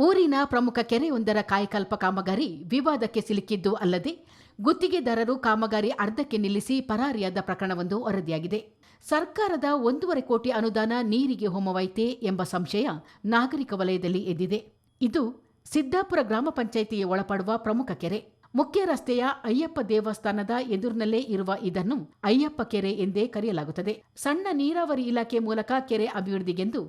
ಊರಿನ ಪ್ರಮುಖ ಕೆರೆಯೊಂದರ ಕಾಯಕಲ್ಪ ಕಾಮಗಾರಿ ವಿವಾದಕ್ಕೆ ಸಿಲುಕಿದ್ದು ಅಲ್ಲದೆ ಗುತ್ತಿಗೆದಾರರು ಕಾಮಗಾರಿ ಅರ್ಧಕ್ಕೆ ನಿಲ್ಲಿಸಿ ಪರಾರಿಯಾದ ಪ್ರಕರಣವೊಂದು ವರದಿಯಾಗಿದೆ. ಸರ್ಕಾರದ ಒಂದೂವರೆ ಕೋಟಿ ಅನುದಾನ ನೀರಿಗೆ ಹೋಮವೈತೆ ಎಂಬ ಸಂಶಯ ನಾಗರಿಕ ವಲಯದಲ್ಲಿ ಎದ್ದಿದೆ. ಇದು ಸಿದ್ದಾಪುರ ಗ್ರಾಮ ಪಂಚಾಯಿತಿಗೆ ಒಳಪಡುವ ಪ್ರಮುಖ ಕೆರೆ. ಮುಖ್ಯ ರಸ್ತೆಯ ಅಯ್ಯಪ್ಪ ದೇವಸ್ಥಾನದ ಎದುರಿನಲ್ಲೇ ಇರುವ ಇದನ್ನು ಅಯ್ಯಪ್ಪ ಕೆರೆ ಎಂದೇ ಕರೆಯಲಾಗುತ್ತದೆ. ಸಣ್ಣ ನೀರಾವರಿ ಇಲಾಖೆ ಮೂಲಕ ಕೆರೆ ಅಭಿವೃದ್ಧಿಗೆಂದು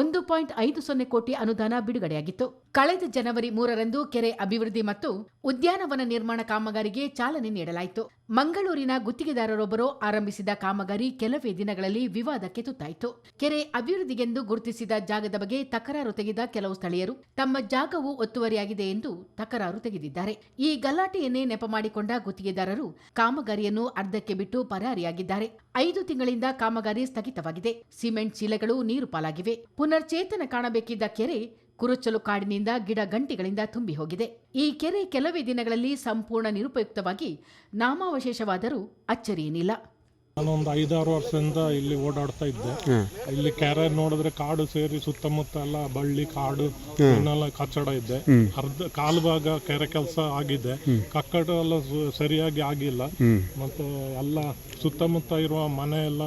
ಒಂದು ಪಾಯಿಂಟ್ ಐದು ಸೊನ್ನೆ ಕೋಟಿ ಅನುದಾನ ಬಿಡುಗಡೆಯಾಗಿತ್ತು. ಕಳೆದ ಜನವರಿ ಮೂರರಂದು ಕೆರೆ ಅಭಿವೃದ್ಧಿ ಮತ್ತು ಉದ್ಯಾನವನ ನಿರ್ಮಾಣ ಕಾಮಗಾರಿಗೆ ಚಾಲನೆ ನೀಡಲಾಯಿತು. ಮಂಗಳೂರಿನ ಗುತ್ತಿಗೆದಾರರೊಬ್ಬರು ಆರಂಭಿಸಿದ ಕಾಮಗಾರಿ ಕೆಲವೇ ದಿನಗಳಲ್ಲಿ ವಿವಾದಕ್ಕೆ ತುತ್ತಾಯಿತು. ಕೆರೆ ಅಭಿವೃದ್ಧಿಗೆಂದು ಗುರುತಿಸಿದ ಜಾಗದ ಬಗ್ಗೆ ತಕರಾರು ತೆಗೆದ ಕೆಲವು ಸ್ಥಳೀಯರು ತಮ್ಮ ಜಾಗವು ಒತ್ತುವರಿಯಾಗಿದೆ ಎಂದು ತಕರಾರು ತೆಗೆದಿದ್ದಾರೆ. ಈ ಗಲಾಟೆಯನ್ನೇ ನೆಪ ಮಾಡಿಕೊಂಡ ಗುತ್ತಿಗೆದಾರರು ಕಾಮಗಾರಿಯನ್ನು ಅರ್ಧಕ್ಕೆ ಬಿಟ್ಟು ಪರಾರಿಯಾಗಿದ್ದಾರೆ. ಐದು ತಿಂಗಳಿಂದ ಕಾಮಗಾರಿ ಸ್ಥಗಿತವಾಗಿದೆ. ಸಿಮೆಂಟ್ ಚೀಲಗಳು ನೀರು ಪಾಲಾಗಿವೆ. ಪುನರ್ಚೇತನ ಕಾಣಬೇಕಿದ್ದ ಕೆರೆ ಕುರುಚಲು ಕಾಡಿನಿಂದ ಗಿಡ ಗಂಟಿಗಳಿಂದ ತುಂಬಿ ಹೋಗಿದೆ ಈ ಕೆರೆ ಕೆಲವೇ ದಿನಗಳಲ್ಲಿ ಸಂಪೂರ್ಣ ನಿರುಪಯುಕ್ತವಾಗಿ ನಾಮಾವಶೇಷವಾದರೂ ಅಚ್ಚರಿಯೇನಿಲ್ಲ. ನಾನೊಂದು ಐದಾರು ವರ್ಷದಿಂದ ಇಲ್ಲಿ ಓಡಾಡ್ತಾ ಇದ್ದೆ. ಇಲ್ಲಿ ಕೆರೆ ನೋಡಿದ್ರೆ ಕಾಡು ಸೇರಿ ಸುತ್ತಮುತ್ತ ಎಲ್ಲ ಬಳ್ಳಿ ಕಾಡು ಇನ್ನೆಲ್ಲ ಕಚ್ಚಡ ಇದೆ ಅರ್ಧ ಕಾಲು ಭಾಗ ಕೆರೆ ಕೆಲಸ ಆಗಿದೆ. ಕಕ್ಕಡ ಎಲ್ಲ ಸರಿಯಾಗಿ ಆಗಿಲ್ಲ. ಮತ್ತೆ ಎಲ್ಲ ಸುತ್ತಮುತ್ತ ಇರುವ ಮನೆ ಎಲ್ಲ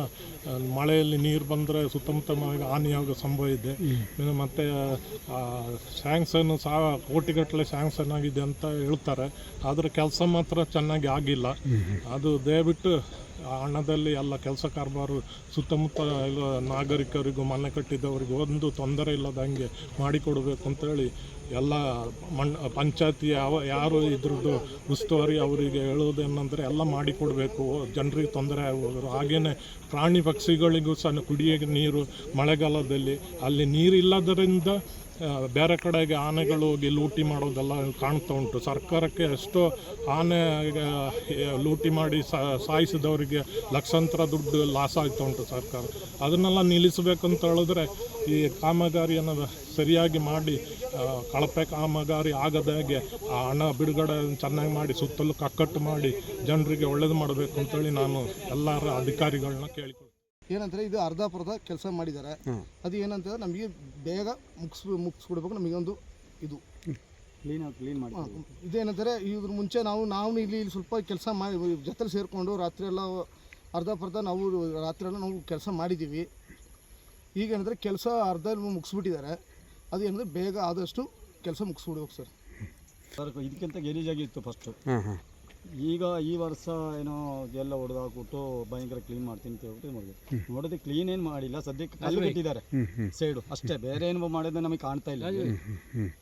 ಮಳೆಯಲ್ಲಿ ನೀರು ಬಂದ್ರೆ ಸುತ್ತಮುತ್ತ ಹಾನಿಯಾಗ ಸಂಭವ ಇದೆ. ಮತ್ತೆ ಆ ಸ್ಯಾಂಕ್ಷನ್ ಸಾ ಕೋಟಿಗಟ್ಟಲೆ ಸ್ಯಾಂಕ್ಷನ್ ಆಗಿದೆ ಅಂತ ಹೇಳ್ತಾರೆ. ಆದರೆ ಕೆಲಸ ಮಾತ್ರ ಚೆನ್ನಾಗಿ ಆಗಿಲ್ಲ. ಅದು ದಯವಿಟ್ಟು ಹಣದಲ್ಲಿ ಎಲ್ಲ ಕೆಲಸ ಕಾರ್ಬಾರು ಸುತ್ತಮುತ್ತ ಎಲ್ಲ ನಾಗರಿಕರಿಗೂ ಮನೆ ಕಟ್ಟಿದವರಿಗೂ ಒಂದು ತೊಂದರೆ ಇಲ್ಲದಂಗೆ ಮಾಡಿಕೊಡಬೇಕು ಅಂತೇಳಿ ಎಲ್ಲ ಮಣ್ ಪಂಚಾಯತಿ ಯಾವ ಯಾರು ಇದ್ರದ್ದು ಉಸ್ತುವಾರಿ ಅವರಿಗೆ ಹೇಳೋದೇನಂದರೆ ಎಲ್ಲ ಮಾಡಿಕೊಡಬೇಕು. ಜನರಿಗೆ ತೊಂದರೆ ಆಗುವುದು ಹಾಗೆಯೇ ಪ್ರಾಣಿ ಪಕ್ಷಿಗಳಿಗೂ ಸಹ ಕುಡಿಯೋಕ್ಕೆ ನೀರು ಮಳೆಗಾಲದಲ್ಲಿ ಅಲ್ಲಿ ನೀರಿಲ್ಲದರಿಂದ ಬೇರೆ ಕಡೆಗೆ ಆನೆಗಳು ಹೋಗಿ ಲೂಟಿ ಮಾಡೋದೆಲ್ಲ ಕಾಣ್ತಾ ಉಂಟು. ಸರ್ಕಾರಕ್ಕೆ ಎಷ್ಟೋ ಆನೆ ಲೂಟಿ ಮಾಡಿ ಸಾಯಿಸಿದವರಿಗೆ ಲಕ್ಷಾಂತರ ದುಡ್ಡು ಲಾಸ್ ಆಗ್ತಾ ಉಂಟು ಸರ್ಕಾರ. ಅದನ್ನೆಲ್ಲ ನಿಲ್ಲಿಸಬೇಕಂತ ಹೇಳಿದ್ರೆ ಈ ಕಾಮಗಾರಿಯನ್ನು ಸರಿಯಾಗಿ ಮಾಡಿ ಕಳಪೆ ಕಾಮಗಾರಿ ಆಗದಾಗೆ ಆ ಹಣ ಬಿಡುಗಡೆ ಚೆನ್ನಾಗಿ ಮಾಡಿ, ಸುತ್ತಲೂ ಕಕ್ಕಟ್ಟು ಮಾಡಿ, ಜನರಿಗೆ ಒಳ್ಳೇದು ಮಾಡಬೇಕು ಅಂತೇಳಿ ನಾನು ಎಲ್ಲರ ಅಧಿಕಾರಿಗಳನ್ನ ಕೇಳಿಕೊಳ್ತೀನಿ. ಏನಂತಾರೆ ಇದು ಅರ್ಧಪರ್ಧ ಕೆಲಸ ಮಾಡಿದ್ದಾರೆ. ಅದು ಏನಂತಂದ್ರೆ ನಮಗೆ ಬೇಗ ಮುಗಿಸ್ ಮುಗಿಸ್ಕೊಡ್ಬೇಕು ನಮಗೆ ಒಂದು ಇದು. ಕ್ಲೀನ್ ಕ್ಲೀನ್ ಮಾಡಿ. ಆ, ಇದೇನಂತಾರೆ ಇದ್ರ ಮುಂಚೆ ನಾವು ನಾವು ಇಲ್ಲಿ ಇಲ್ಲಿ ಸ್ವಲ್ಪ ಕೆಲಸ ಮಾಡಿ ಜೊತೆಲಿ ಸೇರಿಕೊಂಡು ರಾತ್ರಿ ಎಲ್ಲ ಅರ್ಧಪರ್ಧ ನಾವು ರಾತ್ರಿ ಎಲ್ಲ ನಾವು ಕೆಲಸ ಮಾಡಿದ್ದೀವಿ. ಈಗ ಏನಂದರೆ ಕೆಲಸ ಅರ್ಧ ಮುಗಿಸ್ಬಿಟ್ಟಿದ್ದಾರೆ. ಅದು ಏನಂದರೆ ಬೇಗ ಆದಷ್ಟು ಕೆಲಸ ಮುಗಿಸ್ಬಿಡ್ಬೇಕು ಸರ್. ಸರ್ ಇದಕ್ಕಿಂತ ಗಲೀಜಾಗಿತ್ತು ಫಸ್ಟು ಈಗ ಈ ವರ್ಷ ಏನೋ ಎಲ್ಲ ಹೊಡೆದಾಕ್ಬಿಟ್ಟು ಭಯಂಕರ ಕ್ಲೀನ್ ಮಾಡ್ತೀನಿ ಅಂತ ಹೇಳ್ಬಿಟ್ಟು ನೋಡಿದ್ರೆ ಕ್ಲೀನ್ ಏನು ಮಾಡಿಲ್ಲ ಸದ್ಯಕ್ಕೆ ಕಲ್ಲು ಬಿಟ್ಟಿದ್ದಾರೆ ಸೈಡು ಅಷ್ಟೇ ಬೇರೆ ಏನು ಮಾಡಿದ್ರೆ ನಮಗೆ ಕಾಣ್ತಾ ಇಲ್ಲ.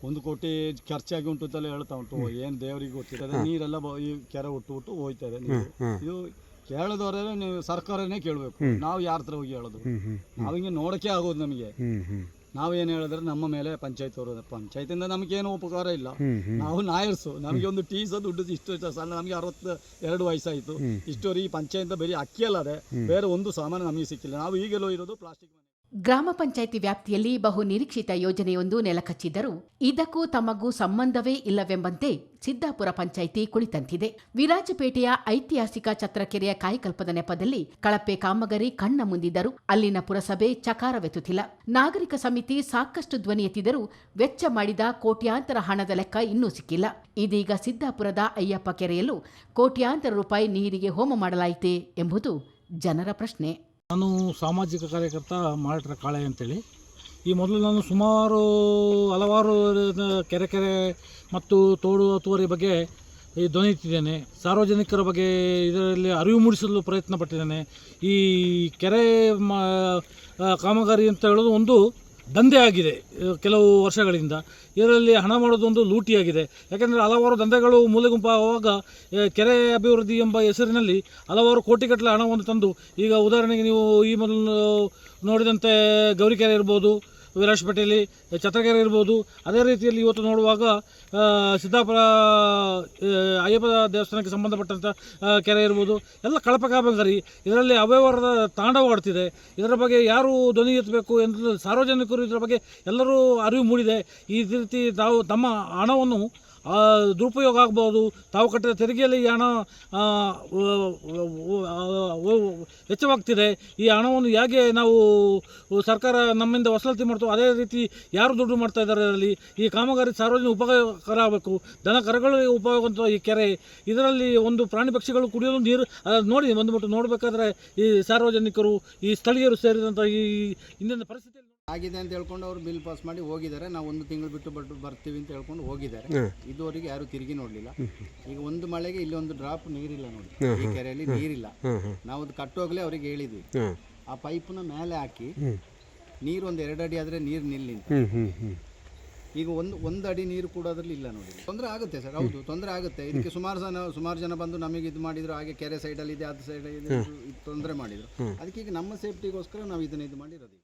ಒಂದು ಕೋಟಿ ಖರ್ಚಾಗಿ ಉಂಟು ಅಂತೆಲ್ಲ ಹೇಳ್ತಾ ಉಂಟು. ಏನು ದೇವರಿಗೆ ಗೊತ್ತಿರ್ತದೆ ನೀರೆಲ್ಲ ಈ ಕೆರೆ ಹುಟ್ಟು ಹುಟ್ಟು ಹೋಯ್ತಾ ಇದೆ ಇದು ಕೇಳಿದವರೇ ನೀವು ಸರ್ಕಾರನೇ ಕೇಳಬೇಕು. ನಾವು ಯಾರ ಹತ್ರ ಹೋಗಿ ಹೇಳೋದು? ನಾವು ಹಿಂಗೆ ನೋಡೋಕ್ಕೆ ಆಗೋದು ನಮಗೆ. ನಾವೇನು ಹೇಳಿದ್ರೆ ನಮ್ಮ ಮೇಲೆ ಪಂಚಾಯತ್ ಅವರು ಪಂಚಾಯತಿಂದ ನಮಗೇನು ಉಪಕಾರ ಇಲ್ಲ. ನಾವು ನಾಯರ್ಸು. ನಮಗೆ ಒಂದು ಟೀ ಸಹ ದುಡ್ಡು ಇಷ್ಟು ಸಣ್ಣ ನಮಗೆ ಅರವತ್ತು ಎರಡು ವಯಸ್ಸಾಯಿತು ಇಷ್ಟೋರಿ ಈ ಪಂಚಾಯತ್ ಬರೀ ಅಕ್ಕಿ ಅಲ್ಲದೆ ಬೇರೆ ಒಂದು ಸಾಮಾನು ನಮಗೆ ಸಿಕ್ಕಿಲ್ಲ. ನಾವು ಈಗಲೂ ಇರೋದು ಪ್ಲಾಸ್ಟಿಕ್ ಗ್ರಾಮ ಪಂಚಾಯಿತಿ ವ್ಯಾಪ್ತಿಯಲ್ಲಿ ಬಹು ನಿರೀಕ್ಷಿತ ಯೋಜನೆಯೊಂದು ನೆಲಕಚ್ಚಿದ್ದರೂ ಇದಕ್ಕೂ ತಮಗೂ ಸಂಬಂಧವೇ ಇಲ್ಲವೆಂಬಂತೆ ಸಿದ್ದಾಪುರ ಪಂಚಾಯಿತಿ ಕುಳಿತಂತಿದೆ. ವಿರಾಜಪೇಟೆಯ ಐತಿಹಾಸಿಕ ಛತ್ರಕೆರೆಯ ಕಾಯಕಲ್ಪದ ನೆಪದಲ್ಲಿ ಕಳಪೆ ಕಾಮಗಾರಿ ಕಣ್ಣ ಮುಂದಿದ್ದರೂ ಅಲ್ಲಿನ ಪುರಸಭೆ ಚಕಾರವೆತ್ತುತ್ತಿಲ್ಲ. ನಾಗರಿಕ ಸಮಿತಿ ಸಾಕಷ್ಟು ಧ್ವನಿ ಎತ್ತಿದರೂ ವೆಚ್ಚ ಮಾಡಿದ ಕೋಟ್ಯಾಂತರ ಹಣದ ಲೆಕ್ಕ ಇನ್ನೂ ಸಿಕ್ಕಿಲ್ಲ. ಇದೀಗ ಸಿದ್ದಾಪುರದ ಅಯ್ಯಪ್ಪ ಕೆರೆಯಲ್ಲೂ ಕೋಟ್ಯಾಂತರ ರೂಪಾಯಿ ನೀರಿಗೆ ಹೋಮ ಮಾಡಲಾಯಿತೆ ಎಂಬುದು ಜನರ ಪ್ರಶ್ನೆ. ನಾನು ಸಾಮಾಜಿಕ ಕಾರ್ಯಕರ್ತ ಮಾರಾಟರ ಕಾಳೆ ಅಂತೇಳಿ. ಈ ಮೊದಲು ನಾನು ಸುಮಾರು ಹಲವಾರು ಕೆರೆ ಕೆರೆ ಮತ್ತು ತೋಡು ತೋರಿ ಬಗ್ಗೆ ಈ ಧ್ವನಿ ಸಾರ್ವಜನಿಕರ ಬಗ್ಗೆ ಇದರಲ್ಲಿ ಅರಿವು ಮೂಡಿಸಲು ಪ್ರಯತ್ನ ಪಟ್ಟಿದ್ದೇನೆ ಈ ಕೆರೆ ಕಾಮಗಾರಿ ಅಂತ ಹೇಳೋದು ಒಂದು ದಂಧೆ ಆಗಿದೆ ಕೆಲವು ವರ್ಷಗಳಿಂದ. ಇದರಲ್ಲಿ ಹಣ ಮಾಡೋದು ಒಂದು ಲೂಟಿಯಾಗಿದೆ. ಯಾಕೆಂದರೆ ಹಲವಾರು ದಂಧೆಗಳು ಮೂಲೆಗುಂಪಾಗುವಾಗ ಗುಂಪಾಗುವಾಗ ಕೆರೆ ಅಭಿವೃದ್ಧಿ ಎಂಬ ಹೆಸರಿನಲ್ಲಿ ಹಲವಾರು ಕೋಟಿಗಟ್ಟಲೆ ಹಣವನ್ನು ತಂದು, ಈಗ ಉದಾಹರಣೆಗೆ ನೀವು ಈ ಮೊದಲು ನೋಡಿದಂತೆ ಗೌರಿಕೆರೆ ಇರ್ಬೋದು, ವಿರಾಜಪೇಟೆಯಲ್ಲಿ ಛತ್ರಕೆರೆ ಇರ್ಬೋದು, ಅದೇ ರೀತಿಯಲ್ಲಿ ಇವತ್ತು ನೋಡುವಾಗ ಸಿದ್ದಾಪುರ ಅಯ್ಯಪ್ಪ ದೇವಸ್ಥಾನಕ್ಕೆ ಸಂಬಂಧಪಟ್ಟಂಥ ಕೆರೆ ಇರ್ಬೋದು, ಎಲ್ಲ ಕಳಪಕಾಬಂಗರಿ ಇದರಲ್ಲಿ ಅವ್ಯವಹಾರದ ತಾಂಡವವಾಡ್ತಿದೆ ಇದರ ಬಗ್ಗೆ ಯಾರು ಧ್ವನಿ ಎತ್ತಬೇಕು ಎಂದು ಸಾರ್ವಜನಿಕರು ಇದರ ಬಗ್ಗೆ ಎಲ್ಲರೂ ಅರಿವು ಮೂಡಿದೆ. ಈ ರೀತಿ ತಾವು ತಮ್ಮ ಹಣವನ್ನು ದುರುಪಯೋಗ ಆಗ್ಬೋದು. ತಾವು ಕಟ್ಟಿದ ತೆರಿಗೆಯಲ್ಲಿ ಈ ಹಣ ವೆಚ್ಚವಾಗ್ತಿದೆ. ಈ ಹಣವನ್ನು ಹೇಗೆ ನಾವು ಸರ್ಕಾರ ನಮ್ಮಿಂದ ವಸೂಲಾತಿ ಮಾಡ್ತೋ, ಅದೇ ರೀತಿ ಯಾರು ದುಡ್ಡು ಮಾಡ್ತಾ ಇದ್ದಾರೆ ಅದರಲ್ಲಿ? ಈ ಕಾಮಗಾರಿ ಸಾರ್ವಜನಿಕ ಉಪಕಾರ ಆಗಬೇಕು. ದನ ಕರಗಳು ಉಪಯೋಗ ಅಂತ ಈ ಕೆರೆ. ಇದರಲ್ಲಿ ಒಂದು ಪ್ರಾಣಿ ಪಕ್ಷಿಗಳು ಕುಡಿಯಲು ನೀರು ನೋಡಿ ಬಂದುಬಿಟ್ಟು ನೋಡಬೇಕಾದ್ರೆ ಈ ಸಾರ್ವಜನಿಕರು, ಈ ಸ್ಥಳೀಯರು ಸೇರಿದಂಥ ಈ, ಇಂದಿನ ಪರಿಸ್ಥಿತಿಯಲ್ಲಿ ಆಗಿದೆ ಅಂತ ಹೇಳ್ಕೊಂಡು ಅವ್ರು ಬಿಲ್ ಪಾಸ್ ಮಾಡಿ ಹೋಗಿದ್ದಾರೆ. ನಾವು ಒಂದು ತಿಂಗಳು ಬಿಟ್ಟು ಬಟ್ ಬರ್ತೀವಿ ಅಂತ ಹೇಳ್ಕೊಂಡು ಹೋಗಿದ್ದಾರೆ. ಇದುವರೆಗೆ ಯಾರು ತಿರುಗಿ ನೋಡಲಿಲ್ಲ. ಈಗ ಒಂದು ಮಳೆಗೆ ಇಲ್ಲಿ ಒಂದು ಡ್ರಾಪ್ ನೀರಿಲ್ಲ ನೋಡಿ. ಈ ಕೆರೆಯಲ್ಲಿ ನೀರಿಲ್ಲ. ನಾವು ಅದು ಕಟ್ಟೋಗ್ಲೇ ಅವ್ರಿಗೆ ಹೇಳಿದ್ವಿ. ಆ ಪೈಪ್ನ ಮೇಲೆ ಹಾಕಿ ನೀರು ಒಂದು ಎರಡು ಅಡಿ ಆದರೆ ನೀರು ನಿಲ್ಲಿ ಈಗ ಒಂದು ಒಂದು ಅಡಿ ನೀರು ಕೂಡ ಅದ್ರಲ್ಲಿ ಇಲ್ಲ ನೋಡಿ. ತೊಂದರೆ ಆಗುತ್ತೆ ಸರ್ ಹೌದು ತೊಂದರೆ ಆಗುತ್ತೆ. ಇದಕ್ಕೆ ಸುಮಾರು ಜನ ಸುಮಾರು ಜನ ಬಂದು ನಮಗೆ ಇದು ಮಾಡಿದ್ರು ಹಾಗೆ ಕೆರೆ ಸೈಡಲ್ಲಿ ಇದೆ ಅದು ಇದು ತೊಂದರೆ ಮಾಡಿದ್ರು. ಅದಕ್ಕೆ ಈಗ ನಮ್ಮ ಸೇಫ್ಟಿಗೋಸ್ಕರ ನಾವು ಇದನ್ನ ಇದು ಮಾಡಿರೋದು.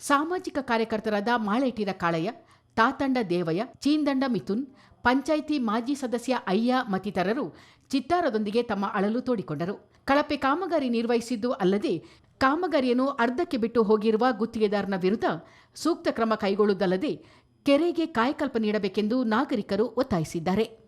ಸಾಮಾಜಿಕ ಕಾರ್ಯಕರ್ತರಾದ ಮಾಳೇಟಿರ ಕಾಳಯ್ಯ, ತಾತಂಡ ದೇವಯ್ಯ, ಚೀಂದಂಡ ಮಿಥುನ್, ಪಂಚಾಯಿತಿ ಮಾಜಿ ಸದಸ್ಯ ಅಯ್ಯ ಮತ್ತಿತರರು ಚಿತ್ತಾರದೊಂದಿಗೆ ತಮ್ಮ ಅಳಲು ತೋಡಿಕೊಂಡರು. ಕಳಪೆ ಕಾಮಗಾರಿ ನಿರ್ವಹಿಸಿದ್ದು ಅಲ್ಲದೆ ಕಾಮಗಾರಿಯನ್ನು ಅರ್ಧಕ್ಕೆ ಬಿಟ್ಟು ಹೋಗಿರುವ ಗುತ್ತಿಗೆದಾರನ ವಿರುದ್ಧ ಸೂಕ್ತ ಕ್ರಮ ಕೈಗೊಳ್ಳುವುದಲ್ಲದೆ ಕೆರೆಗೆ ಕಾಯಕಲ್ಪ ನೀಡಬೇಕೆಂದು ನಾಗರಿಕರು ಒತ್ತಾಯಿಸಿದ್ದಾರೆ.